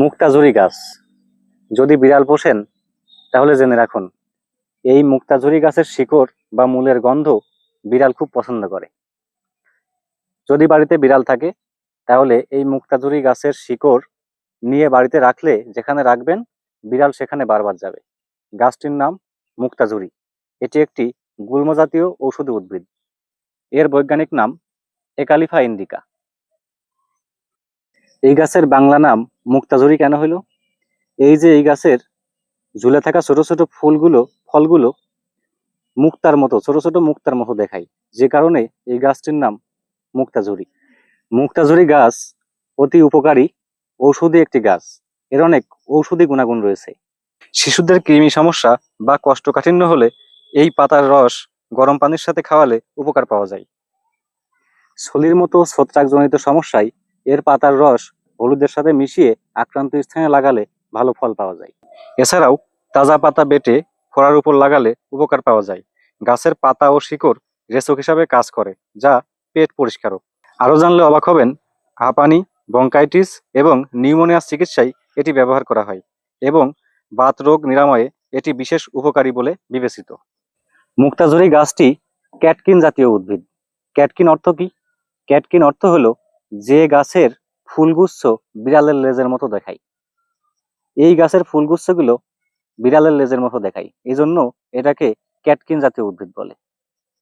মুক্তাঝুরি গাছ। যদি বিড়াল পোষেন, তাহলে জেনে রাখুন, এই মুক্তাঝুরি গাছের শিকড় বা মূলের গন্ধ বিড়াল খুব পছন্দ করে। যদি বাড়িতে বিড়াল থাকে, তাহলে এই মুক্তাঝুরি গাছের শিকড় নিয়ে বাড়িতে রাখলে যেখানে রাখবেন, বিড়াল সেখানে বারবার যাবে। গাছটির নাম মুক্তাঝুরি এটি একটি গুল্ম জাতীয় ঔষধি উদ্ভিদ। এর বৈজ্ঞানিক নাম একালিফা ইন্ডিকা। এই গাছের বাংলা নাম মুক্তাঝুরি কেন হলো এই যে এই গাছের ঝুলে থাকা ছোট ছোট ফুলগুলো, ফলগুলো মুক্তার মতো, ছোট ছোট মুক্তার মতো দেখায়। যে কারণে এই গাছটির নাম মুক্তাঝুরি। মুক্তাঝুরি গাছ অতি উপকারী ঔষধি একটি গাছ। এর অনেক ঔষধি গুণাগুণ রয়েছে। শিশুদের কৃমি সমস্যা বা কোষ্ঠকাঠিন্য হলে এই পাতার রস গরম পানির সাথে খাওয়ালে উপকার পাওয়া যায়। ছলির মতো ছত্রাকজনিত সমস্যায় এর পাতার রস হলুদের সাথে মিশিয়ে আক্রান্ত স্থানে লাগালে ভালো ফল পাওয়া যায়। এছাড়াও তাজা পাতা বেটে ফোড়ার উপর লাগালে উপকার পাওয়া যায়। গাছের পাতা ও শিকড় রেচক হিসাবে কাজ করে, যা পেট পরিষ্কারক আরও জানলে অবাক হবেন, হাঁপানি বঙ্কাইটিস এবং নিউমোনিয়ার চিকিৎসায় এটি ব্যবহার করা হয় এবং বাত রোগ নিরাময়ে এটি বিশেষ উপকারী বলে বিবেচিত। মুক্তাঝুরি গাছটি ক্যাটকিন জাতীয় উদ্ভিদ। ক্যাটকিন অর্থ কি? ক্যাটকিন অর্থ হলো যে গাছের ফুলগুচ্ছ বিড়ালের লেজের মতো দেখায় এই গাছের ফুলগুচ্ছগুলো বিড়ালের লেজের মতো দেখায় এজন্য জন্য এটাকে ক্যাটকিন জাতীয় উদ্ভিদ বলে।